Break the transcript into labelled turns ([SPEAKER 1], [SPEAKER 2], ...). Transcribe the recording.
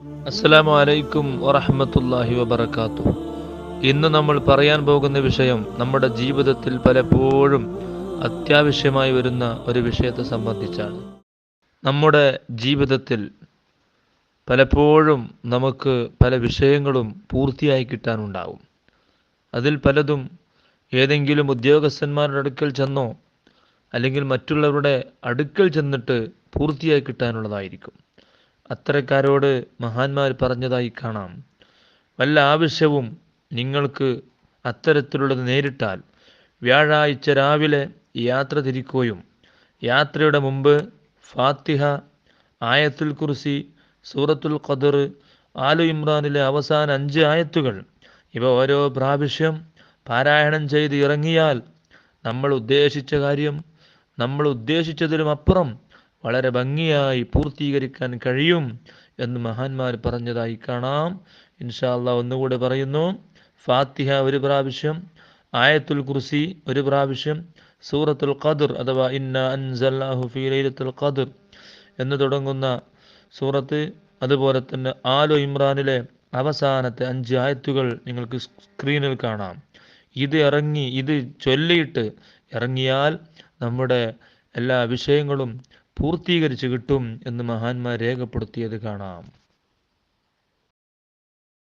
[SPEAKER 1] അസ്സലാമു അലൈക്കും വറഹ്മത്തുള്ളാഹി വബർക്കാത്തു ഇന്ന് നമ്മൾ പറയാൻ പോകുന്ന വിഷയം നമ്മുടെ ജീവിതത്തിൽ പലപ്പോഴും അത്യാവശ്യമായി വരുന്ന ഒരു വിഷയത്തെ സംബന്ധിച്ചാണ്. നമ്മുടെ ജീവിതത്തിൽ പലപ്പോഴും നമുക്ക് പല വിഷയങ്ങളും പൂർത്തിയായി കിട്ടാനുണ്ടാവും. അതിൽ പലതും ഏതെങ്കിലും ഉദ്യോഗസ്ഥന്മാരുടെ അടുക്കൽ ചെന്നോ അല്ലെങ്കിൽ മറ്റുള്ളവരുടെ അടുക്കൽ ചെന്നിട്ട് പൂർത്തിയായി കിട്ടാനുള്ളതായിരിക്കും. അത്തരക്കാരോട് മഹാന്മാർ പറഞ്ഞതായി കാണാം. വല്ല ആവശ്യവും നിങ്ങൾക്ക് അത്തരത്തിലുള്ളത് നേരിട്ടാൽ വ്യാഴാഴ്ച രാവിലെ യാത്ര തിരിക്കുകയും യാത്രയുടെ മുമ്പ് ഫാത്തിഹ ആയത്തുൽ കുർസി സൂറത്തുൽ ഖദർ ആലു ഇമ്രാനിലെ അവസാന അഞ്ച് ആയത്തുകൾ ഇവ ഓരോ പ്രാവശ്യം പാരായണം ചെയ്ത് ഇറങ്ങിയാൽ നമ്മൾ ഉദ്ദേശിച്ച കാര്യം നമ്മൾ ഉദ്ദേശിച്ചതിലും അപ്പുറം വളരെ ഭംഗിയായി പൂർത്തീകരിക്കാൻ കഴിയും എന്ന് മഹാന്മാർ പറഞ്ഞതായി കാണാം. ഇൻഷാല്ല ഒന്നുകൂടെ പറയുന്നു. ഫാത്തിഹ ഒരു പ്രാവശ്യം ആയത്തുൽ കുർസി ഒരു പ്രാവശ്യം സൂറത്തുൽ ഖദർ അഥവാ ഇന്ന അൻസല്ലാഹു ഫീ ലൈലത്തുൽ എന്ന് തുടങ്ങുന്ന സൂറത്ത്. അതുപോലെ തന്നെ ആലു ഇമ്രാനിലെ അവസാനത്തെ അഞ്ച് ആയത്തുകൾ നിങ്ങൾക്ക് സ്ക്രീനിൽ കാണാം. ഇത് ഇറങ്ങി ഇത് ചൊല്ലിയിട്ട് ഇറങ്ങിയാൽ നമ്മുടെ എല്ലാ വിഷയങ്ങളും പൂർത്തീകരിച്ച് കിട്ടും എന്ന് മഹാന്മാർ രേഖപ്പെടുത്തിയത് കാണാം.